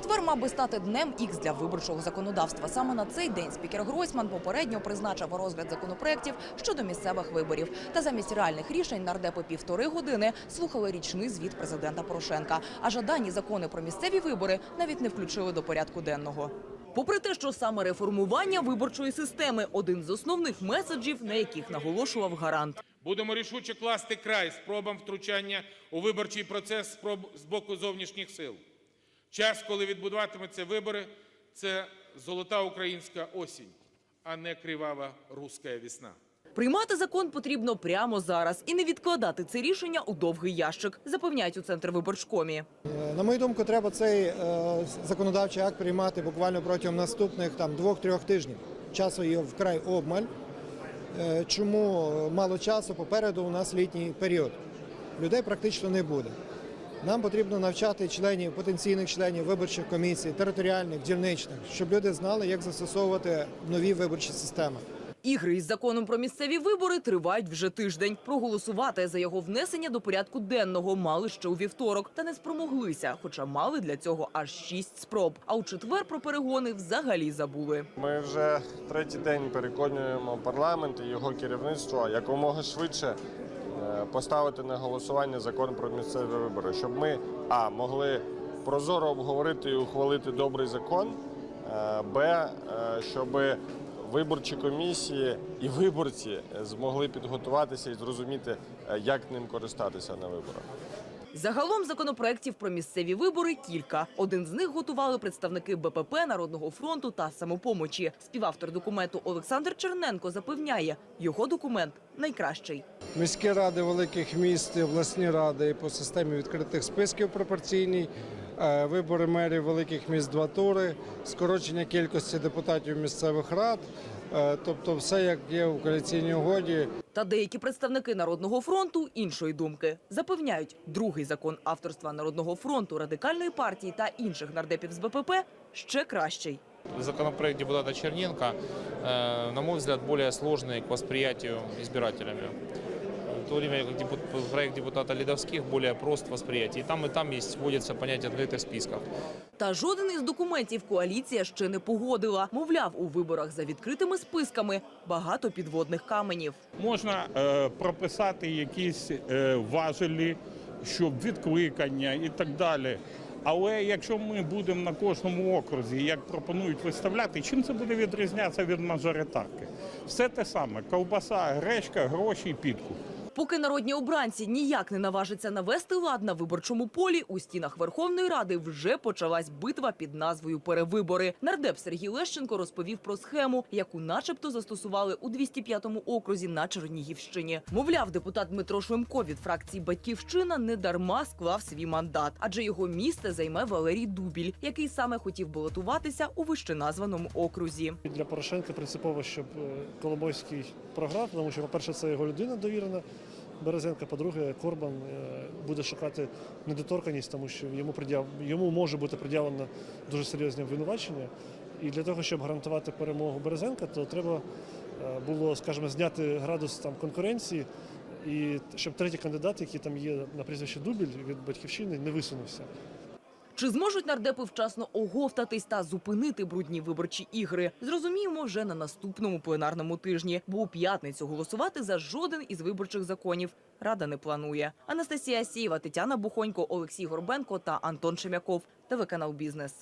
Четвер мав би стати днем ікс для виборчого законодавства. Саме на цей день спікер Гройсман попередньо призначив розгляд законопроєктів щодо місцевих виборів. Та замість реальних рішень нардепи півтори години слухали річний звіт президента Порошенка. А жадані закони про місцеві вибори навіть не включили до порядку денного. Попри те, що саме реформування виборчої системи один з основних меседжів, на яких наголошував гарант. Будемо рішуче класти край спробам втручання у виборчий процес спроб з боку зовнішніх сил. Час, коли відбудуватимуться вибори, це золота українська осінь, а не кривава руська весна. Приймати закон потрібно прямо зараз і не відкладати це рішення у довгий ящик, запевняють у центр виборчкомі. Е, На мою думку, треба цей е, законодавчий акт приймати буквально протягом наступних там двох-трьох тижнів. Часу є вкрай обмаль. Е, Чому мало часу? Попереду у нас літній період. Людей практично не буде. Нам потрібно навчати членів, потенційних членів виборчих комісій, територіальних, дільничних, щоб люди знали, як застосовувати нові виборчі системи. Ігри із законом про місцеві вибори тривають вже тиждень. Проголосувати за його внесення до порядку денного мали ще у вівторок, та не спромоглися, хоча мали для цього аж шість спроб. А у четвер про перегони взагалі забули. Ми вже третій день переконуємо парламент і його керівництво якомога швидше поставити на голосування закон про місцеві вибори, щоб ми а могли прозоро обговорити і ухвалити добрий закон, е, б е, щоб виборчі комісії і виборці змогли підготуватися і зрозуміти, е, як ним користатися на виборах. Загалом законопроєктів про місцеві вибори кілька. Один з них готували представники БПП, Народного фронту та самопомочі. Співавтор документу Олександр Черненко запевняє, його документ найкращий. Міські ради великих міст, і обласні ради по системі відкритих списків пропорційній, е, вибори мерів великих міст два тури, скорочення кількості депутатів місцевих рад, тобто все як є в коаліційній угоді. Та деякі представники Народного фронту іншої думки запевняють, другий закон авторства Народного фронту, радикальної партії та інших нардепів з БПП ще кращий. Законопроект депутата Черненко, э, на мой взгляд, более сложный к восприятию избирателями. То время как депу- проект депутата Ледовских более прост в восприятии. И там, и там есть, вводится понятие открытых списков. Та жоден із документів коаліція ще не погодила. Мовляв, у виборах за відкритими списками багато підводних каменів. Можна е, прописати якісь е, важелі, щоб відкликання і так далі. Але якщо ми будемо на кожному окрузі, як пропонують виставляти, чим це буде відрізнятися від мажоритарки? Все те саме: ковбаса, гречка, гроші, і підкуп. Поки народні обранці ніяк не наважаться навести лад на виборчому полі, у стінах Верховної Ради вже почалась битва під назвою Перевибори. Нардеп Сергій Лещенко розповів про схему, яку, начебто, застосували у 205-му окрузі на Чернігівщині. Мовляв, депутат Дмитро Швемко від фракції Батьківщина не дарма склав свій мандат, адже його місце займе Валерій Дубіль, який саме хотів балотуватися у вищеназваному окрузі. Для Порошенка принципово, щоб е, Коломойський програв, тому що, по-перше, це його людина довірена. Березенка, по-друге, Корбан е, буде шукати недоторканість, тому що йому придяв, йому може бути приділено дуже серйозне обвинувачення. І для того, щоб гарантувати перемогу Березенка, то треба е, було, скажімо, зняти градус там конкуренції, і щоб третій кандидат, який там є на прізвище Дубіль від батьківщини, не висунувся. Чи зможуть нардепи вчасно оговтатись та зупинити брудні виборчі ігри? Зрозуміємо вже на наступному пленарному тижні, бо у п'ятницю голосувати за жоден із виборчих законів рада не планує. Анастасія Сієва, Тетяна Бухонько, Олексій Горбенко та Антон Шемяков. ТВ канал Бізнес.